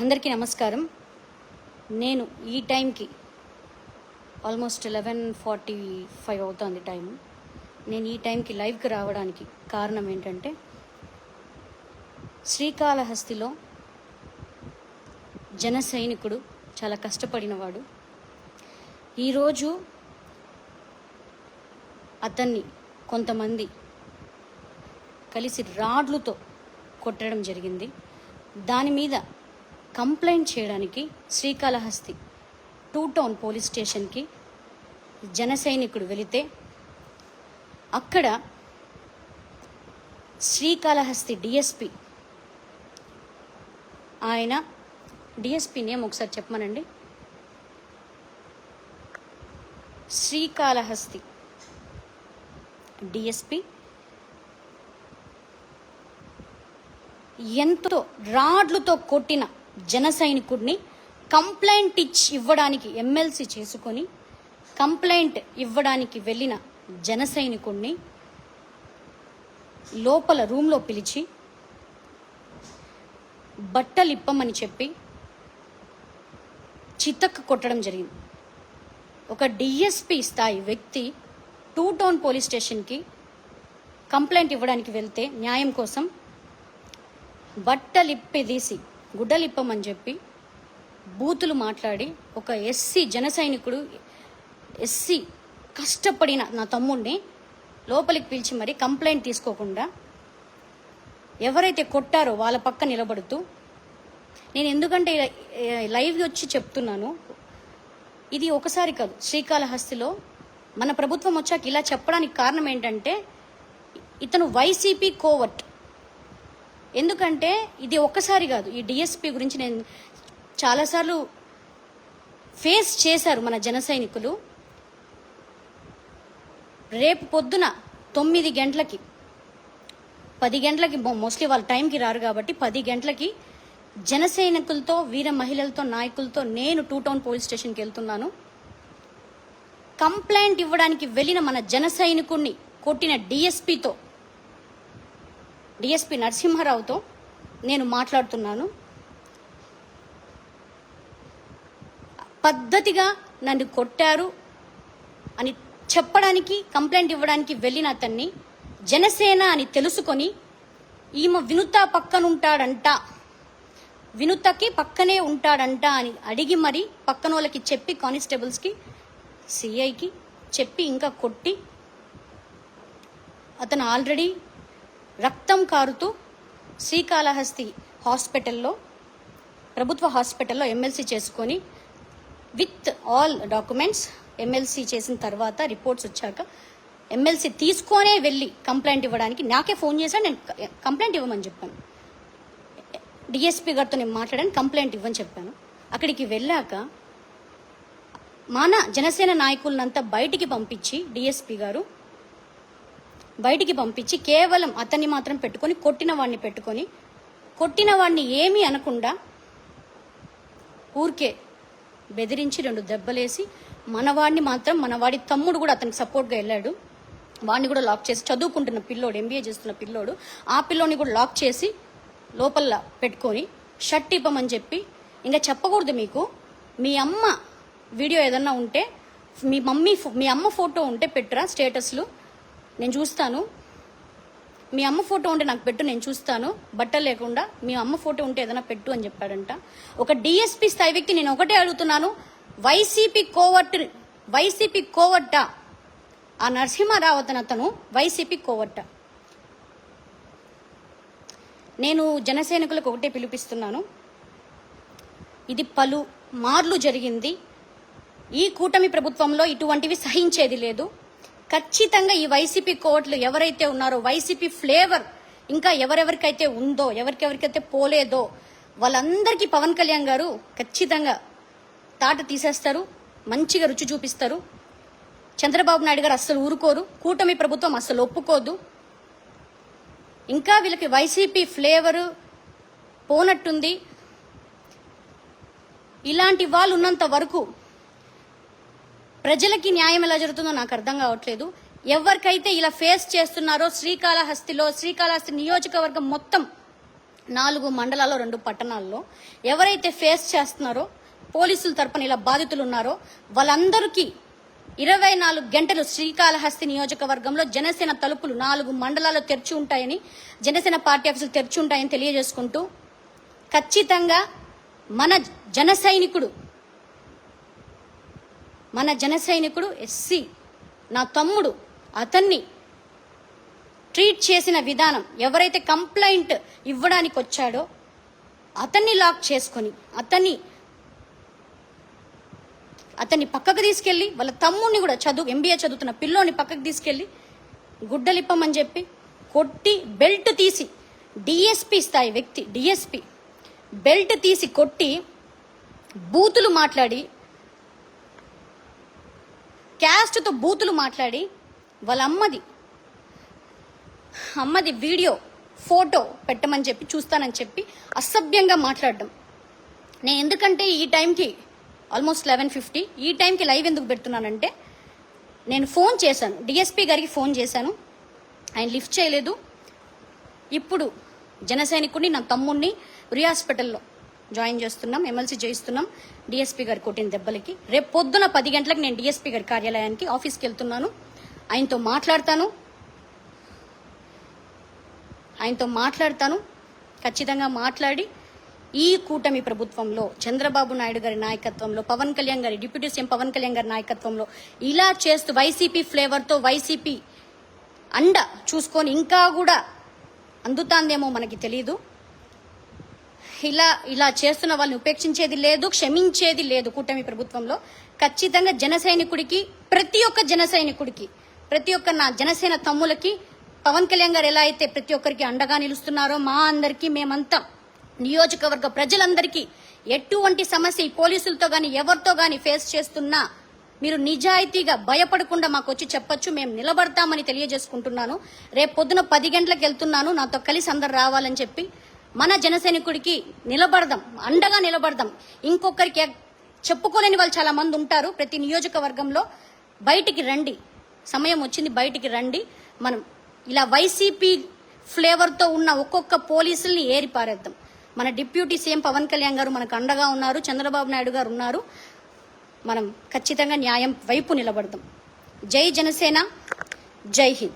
అందరికీ నమస్కారం. నేను ఈ టైంకి ఆల్మోస్ట్ లెవెన్ ఫార్టీ ఫైవ్ అవుతుంది టైం నేను ఈ టైంకి లైవ్కి రావడానికి కారణం ఏంటంటే శ్రీకాళహస్తిలో జన సైనికుడు చాలా కష్టపడినవాడు ఈరోజు అతన్ని కొంతమంది కలిసి రాడ్లతో కొట్టడం జరిగింది. దాని మీద కంప్లైంట్ చేయడానికి శ్రీకాళహస్తి టూ టౌన్ పోలీస్ స్టేషన్కి జన సైనికుడు వెళితే అక్కడ శ్రీకాళహస్తి డిఎస్పి ఆయన డిఎస్పి నేమ్ ఒకసారి చెప్పమనండి. శ్రీకాళహస్తి డిఎస్పి ఎంతో రాడ్లతో కొట్టిన జన సైనికుడిని కంప్లైంట్ ఇచ్చి ఇవ్వడానికి ఎమ్మెల్సీ చేసుకొని కంప్లైంట్ ఇవ్వడానికి వెళ్ళిన జన సైనికుడిని లోపల రూమ్లో పిలిచి బట్టలు ఇప్పమని చెప్పి చితక్ కొట్టడం జరిగింది. ఒక డిఎస్పి స్థాయి వ్యక్తి టూ టౌన్ పోలీస్ స్టేషన్కి కంప్లైంట్ ఇవ్వడానికి వెళ్తే న్యాయం కోసం బట్టలిప్పి తీసి గుడ్డలిప్పమని చెప్పి బూతులు మాట్లాడి ఒక ఎస్సీ జన సైనికుడు ఎస్సీ కష్టపడిన నా తమ్ముడిని లోపలికి పిలిచి మరి కంప్లైంట్ తీసుకోకుండా ఎవరైతే కొట్టారో వాళ్ళ పక్క నిలబడుతూ నేను ఎందుకంటే లైవ్ వచ్చి చెప్తున్నాను ఇది ఒకసారి కాదు శ్రీకాళహస్తిలో మన ప్రభుత్వం వచ్చాక ఇలా చెప్పడానికి కారణం ఏంటంటే ఇతను వైసీపీ కోవట్ ఎందుకంటే ఇది ఒక్కసారి కాదు. ఈ డిఎస్పి గురించి నేను చాలాసార్లు ఫేస్ చేశారు మన జన సైనికులు. రేపు పొద్దున తొమ్మిది గంటలకి పది గంటలకి మోస్ట్లీ వాళ్ళ టైంకి రారు కాబట్టి పది గంటలకి జన సైనికులతో వీర మహిళలతో నాయకులతో నేను టూ టౌన్ పోలీస్ స్టేషన్కి వెళ్తున్నాను. కంప్లైంట్ ఇవ్వడానికి వెళ్ళిన మన జన సైనికుడిని కొట్టిన డిఎస్పితో డిఎస్పి నరసింహారావుతో నేను మాట్లాడుతున్నాను. పద్ధతిగా నన్ను కొట్టారు అని చెప్పడానికి కంప్లైంట్ ఇవ్వడానికి వెళ్ళిన అతన్ని జనసేన అని తెలుసుకొని ఈమె వినుత పక్కనుంటాడంట వినుతకి పక్కనే ఉంటాడంట అని అడిగి మరి పక్కన వాళ్ళకి చెప్పి కానిస్టేబుల్స్కి సిఐకి చెప్పి ఇంకా కొట్టి అతను ఆల్రెడీ రక్తం కారుతూ శ్రీకాళహస్తి హాస్పిటల్లో ప్రభుత్వ హాస్పిటల్లో ఎమ్మెల్సీ చేసుకొని విత్ ఆల్ డాక్యుమెంట్స్ ఎమ్మెల్సీ చేసిన తర్వాత రిపోర్ట్స్ వచ్చాక ఎమ్మెల్సీ తీసుకొనే వెళ్ళి కంప్లైంట్ ఇవ్వడానికి నాకే ఫోన్ చేశాను నేను కంప్లైంట్ ఇవ్వమని చెప్పాను. డిఎస్పీ గారితో నేను మాట్లాడాను కంప్లైంట్ ఇవ్వని చెప్పాను. అక్కడికి వెళ్ళాక మన జనసేన నాయకులనంతా బయటికి పంపించి డిఎస్పీ గారు బయటికి పంపించి కేవలం అతన్ని మాత్రం పెట్టుకొని కొట్టిన వాడిని పెట్టుకొని కొట్టిన వాడిని ఏమీ అనకుండా ఊరికే బెదిరించి రెండు దెబ్బలేసి మనవాడిని మాత్రం మనవాడి తమ్ముడు కూడా అతనికి సపోర్ట్గా వెళ్ళాడు. వాడిని కూడా లాక్ చేసి చదువుకుంటున్న పిల్లోడు ఎంబీఏ చేస్తున్న పిల్లోడు ఆ పిల్లోని కూడా లాక్ చేసి లోపల పెట్టుకొని షర్ట్ ఇవ్వమని చెప్పి ఇంకా చెప్పకూడదు మీకు. మీ అమ్మ వీడియో ఏదన్నా ఉంటే మీ మమ్మీ ఫో- మీ అమ్మ ఫోటో ఉంటే పెట్టురా స్టేటస్లు నేను చూస్తాను. మీ అమ్మ ఫోటో ఉంటే నాకు పెట్టు నేను చూస్తాను. బట్టలు లేకుండా మీ అమ్మ ఫోటో ఉంటే ఏదైనా పెట్టు అని చెప్పాడంట. ఒక డిఎస్పీ స్థాయి వ్యక్తి నేను ఒకటే అడుగుతున్నాను. వైసీపీ కోవట్ వైసీపీ కోవట్ట ఆ నరసింహారావు అతను అతను వైసీపీ కోవట్ట నేను జనసైనికులకు ఒకటే పిలిపిస్తున్నాను. ఇది పలు మార్లు జరిగింది. ఈ కూటమి ప్రభుత్వంలో ఇటువంటివి సహించేది లేదు. ఖచ్చితంగా ఈ వైసీపీ కోట్లు ఎవరైతే ఉన్నారో వైసీపీ ఫ్లేవర్ ఇంకా ఎవరెవరికైతే ఉందో ఎవరికెవరికైతే పోలేదో వాళ్ళందరికీ పవన్ కళ్యాణ్ గారు ఖచ్చితంగా తాట తీసేస్తారు మంచిగా రుచి చూపిస్తారు. చంద్రబాబు నాయుడు గారు అస్సలు ఊరుకోరు కూటమి ప్రభుత్వం అస్సలు ఒప్పుకోదు. ఇంకా వీళ్ళకి వైసీపీ ఫ్లేవరు పోనట్టుంది. ఇలాంటి వాళ్ళు ఉన్నంత వరకు ప్రజలకి న్యాయం ఎలా జరుగుతుందో నాకు అర్థం కావట్లేదు. ఎవరికైతే ఇలా ఫేస్ చేస్తున్నారో శ్రీకాళహస్తిలో శ్రీకాళహస్తి నియోజకవర్గం మొత్తం నాలుగు మండలాల్లో రెండు పట్టణాల్లో ఎవరైతే ఫేస్ చేస్తున్నారో పోలీసుల తరపున ఇలా బాధితులు ఉన్నారో వాళ్ళందరికీ ఇరవై నాలుగు గంటలు శ్రీకాళహస్తి నియోజకవర్గంలో జనసేన తలుపులు నాలుగు మండలాల్లో తెరిచి ఉంటాయని జనసేన పార్టీ ఆఫీసులు తెరిచి ఉంటాయని తెలియజేసుకుంటూ ఖచ్చితంగా మన జన సైనికుడు మన జన సైనికుడు ఎస్సీ. నా తమ్ముడు అతన్ని ట్రీట్ చేసిన విధానం ఎవరైతే కంప్లైంట్ ఇవ్వడానికి వచ్చాడో అతన్ని లాక్ చేసుకొని అతన్ని అతన్ని పక్కకు తీసుకెళ్ళి వాళ్ళ తమ్ముడిని కూడా చదువు ఎంబీఏ చదువుతున్న పిల్లోని పక్కకు తీసుకెళ్ళి గుడ్డలిప్పమని చెప్పి కొట్టి బెల్ట్ తీసి డిఎస్పి స్థాయి వ్యక్తి డిఎస్పి బెల్ట్ తీసి కొట్టి బూతులు మాట్లాడి క్యాస్ట్తో బూతులు మాట్లాడి వాళ్ళ అమ్మది అమ్మది వీడియో ఫోటో పెట్టమని చెప్పి చూస్తానని చెప్పి అసభ్యంగా మాట్లాడడం. నేను ఎందుకంటే ఈ టైంకి ఆల్మోస్ట్ లెవెన్ ఫిఫ్టీ ఈ టైంకి లైవ్ ఎందుకు పెడుతున్నానంటే నేను ఫోన్ చేశాను. డిఎస్పీ గారికి ఫోన్ చేశాను. ఆయన లిఫ్ట్ చేయలేదు. ఇప్పుడు జనసైనికుడిని నా తమ్ముడిని ఉరి హాస్పిటల్లో జాయిన్ చేస్తున్నాం ఎమ్మెల్సీ చేయిస్తున్నాం. డిఎస్పీ గారు కొట్టిన దెబ్బలకి రేపు పొద్దున పది గంటలకు నేను డిఎస్పీ గారి కార్యాలయానికి ఆఫీస్కి వెళ్తున్నాను. ఆయనతో మాట్లాడతాను. ఆయనతో మాట్లాడతాను. ఖచ్చితంగా మాట్లాడి ఈ కూటమి ప్రభుత్వంలో చంద్రబాబు నాయుడు గారి నాయకత్వంలో పవన్ కళ్యాణ్ గారి డిప్యూటీ సీఎం పవన్ కళ్యాణ్ గారి నాయకత్వంలో ఇలా చేస్తూ వైసీపీ ఫ్లేవర్తో వైసీపీ అండ చూసుకొని ఇంకా కూడా అందుతాందేమో మనకి తెలియదు ఇలా ఇలా చేస్తున్న వాళ్ళని ఉపేక్షించేది లేదు క్షమించేది లేదు కూటమి ప్రభుత్వంలో. ఖచ్చితంగా జన సైనికుడికి ప్రతి ఒక్క జన సైనికుడికి ప్రతి ఒక్క నా జనసేన తమ్ములకి పవన్ కళ్యాణ్ గారు ఎలా అయితే ప్రతి ఒక్కరికి అండగా నిలుస్తున్నారో మా అందరికీ మేమంతా నియోజకవర్గ ప్రజలందరికీ ఎటువంటి సమస్య ఈ పోలీసులతో గాని ఎవరితో గాని ఫేస్ చేస్తున్నా మీరు నిజాయితీగా భయపడకుండా మాకు వచ్చి చెప్పొచ్చు మేము నిలబడతామని తెలియజేసుకుంటున్నాను. రేపు పొద్దున పది గంటలకు వెళ్తున్నాను నాతో కలిసి అందరు రావాలని చెప్పి మన జనసైనికుడికి నిలబడదాం అండగా నిలబడదాం. ఇంకొకరికి చెప్పుకోలేని వాళ్ళు చాలా మంది ఉంటారు. ప్రతి నియోజకవర్గంలో బయటికి రండి. సమయం వచ్చింది బయటికి రండి. మనం ఇలా వైసీపీ ఫ్లేవర్తో ఉన్న ఒక్కొక్క పోలీసుల్ని ఏరి పారేద్దాం. మన డిప్యూటీ సీఎం పవన్ కళ్యాణ్ గారు మనకు అండగా ఉన్నారు చంద్రబాబు నాయుడు గారు ఉన్నారు. మనం ఖచ్చితంగా న్యాయం వైపు నిలబడదాం. జై జనసేన జై హింద్.